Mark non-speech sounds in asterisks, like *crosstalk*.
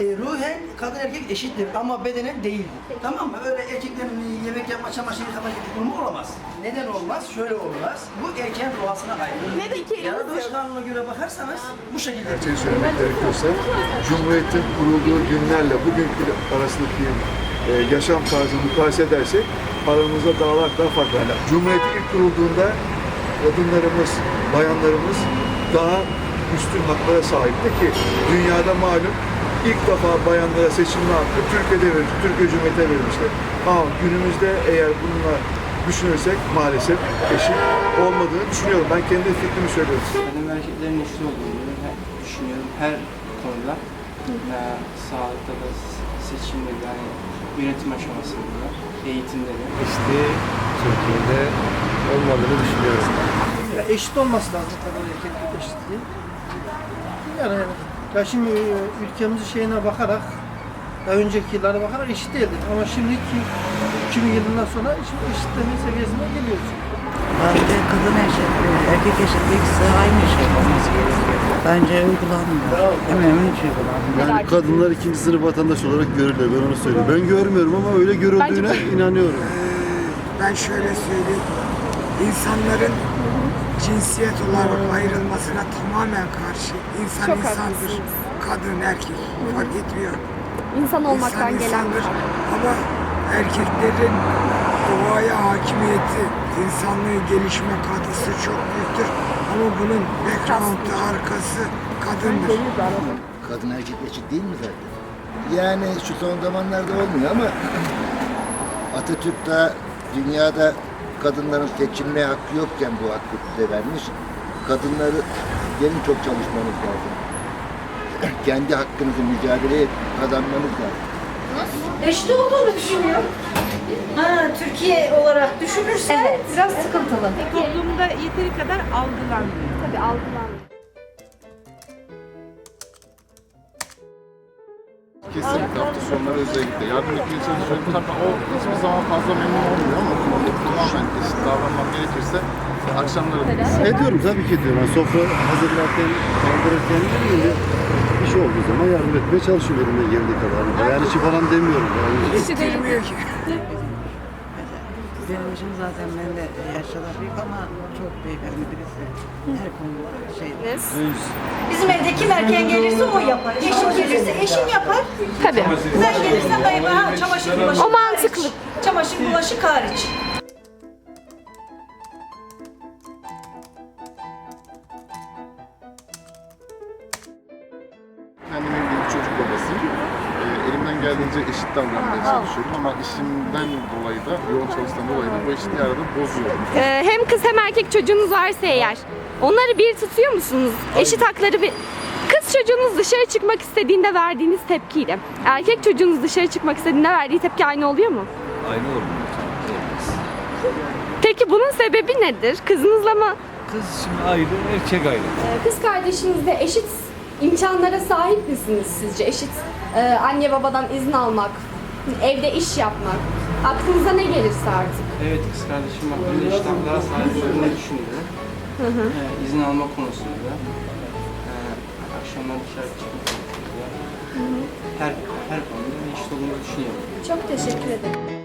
e, ruhen kadın erkek eşittir ama bedenen değil. Tamam mı? Öyle erkeklerin yemek yapma, çamaşır yıkama gibi durumu olamaz. Neden olmaz? Şöyle olmaz. Bu erken doğasına aykırı. Ne peki? Yaratılış kanununa göre bakarsanız bu şekilde. Gerçeği söylemek gerekiyorsa Cumhuriyet'in kurulduğu günlerle bugünkü arasındaki e, yaşam tarzını mukayese edersek aramızda dağlar kadar fark var. Cumhuriyet ilk kurulduğunda kadınlarımız, bayanlarımız daha üstün haklara sahipti ki dünyada malum ilk defa bayanlara seçilme hakkı Türkiye'de verilmiş, Türkiye Cumhuriyeti'ne verilmişti. Ama günümüzde eğer bununla düşünürsek maalesef eşit olmadığını düşünüyorum. Ben kendi fikrimi söylüyorum. Kadın ve erkeklerin eşit olduğunu düşünüyorum her konuda. Ee, sağlıkta da, seçimde de, yani yönetim aşamasında da, eğitimde de. eşitliği Türkiye'de olmadığını düşünüyorum. Ya eşit olması lazım kadın erkek eşitliği. Yani ya şimdi e, ülkemizin şeyine bakarak daha önceki yıllara bakarak eşit değildi. Ama şimdiki 2000 yılından sonra şimdi eşitleme seviyesine geliyoruz. Bence kadın eşitliği, erkek eşitliği ikisi aynı şey olması gerekiyor. Bence uygulanmıyor. Hemen hiç uygulanmıyor. Yani kadınlar ikinci sınıf vatandaş olarak görülüyor. Ben onu söylüyorum. Ben görmüyorum ama öyle görüldüğüne inanıyorum. Ben şöyle söyleyeyim. İnsanların cinsiyet olarak ayrılmasına tamamen karşı. İnsan Çok insandır. Kadın, erkek fark etmiyor. İnsan olmaktan İnsan gelen bir insandır. Ama erkeklerin doğaya hakimiyeti, insanlığı gelişme katkısı çok büyüktür. Ama bunun background'ı, arkası kadındır. Kadın erkek eşit değil mi zaten? Yani şu son zamanlarda olmuyor ama *clears throat* Atatürk da dünyada kadınların seçilme hakkı yokken bu hakkı bize vermiş. Kadınları gelin çok çalışmanız lazım. *clears throat* Kendi hakkınızı mücadele kazanmanız lazım. Eşit olduğunu düşünüyorum. Ha, Türkiye olarak düşünürse Evet, biraz sıkıntılı. toplumda yeteri kadar algılanmıyor. Tabii algılanmıyor. Kesinlikle hafta sonları özellikle yardım etmeye çalışıyorum. Tabii o hiçbir zaman fazla memnun olmuyor ama tamamen eşit davranmam gerekirse akşamları Ediyorum tabii ki ediyorum. Yani sofra hazırlarken, kaldırırken yine bir şey olduğu zaman yardım etmeye çalışıyorum elimden geldiği kadar. Yani işi falan demiyorum. Yani. Ettirmiyor ki. Benim için zaten ben de yaşlılar büyük ama çok beyefendi birisi. Her konuda şey. bizim evde kim erken gelirse o yapar. Eşim gelirse eşim yapar. Tabii. Ben gelirsem dayı ha, çamaşır bulaşık O mantıklı. Çamaşır bulaşık hariç. Babasıyım. Ee, elimden geldiğince eşit davranmaya çalışıyorum ama işimden dolayı da, yoğun çalıştan dolayı da bu eşitliği arada bozuyorum. Ee, hem kız hem erkek çocuğunuz varsa eğer onları bir tutuyor musunuz? Eşit hakları bir... Kız çocuğunuz dışarı çıkmak istediğinde verdiğiniz tepkiyle erkek çocuğunuz dışarı çıkmak istediğinde verdiği tepki aynı oluyor mu? Aynı olur Peki bunun sebebi nedir? Kızınızla mı? Kız şimdi ayrı, erkek ayrı. Ee, Kız kardeşinizde eşit imkanlara sahip misiniz sizce? Eşit e, anne babadan izin almak, evde iş yapmak. Aklınıza ne gelirse artık. Evet kız kardeşim hakkında eşit haklara sahip olduğunu düşünüyorum. Ee, izin alma konusunda. Ee, akşamlar dışarı çıkma konusunda. Her, her konuda eşit olduğunu düşünüyorum. Çok teşekkür ederim.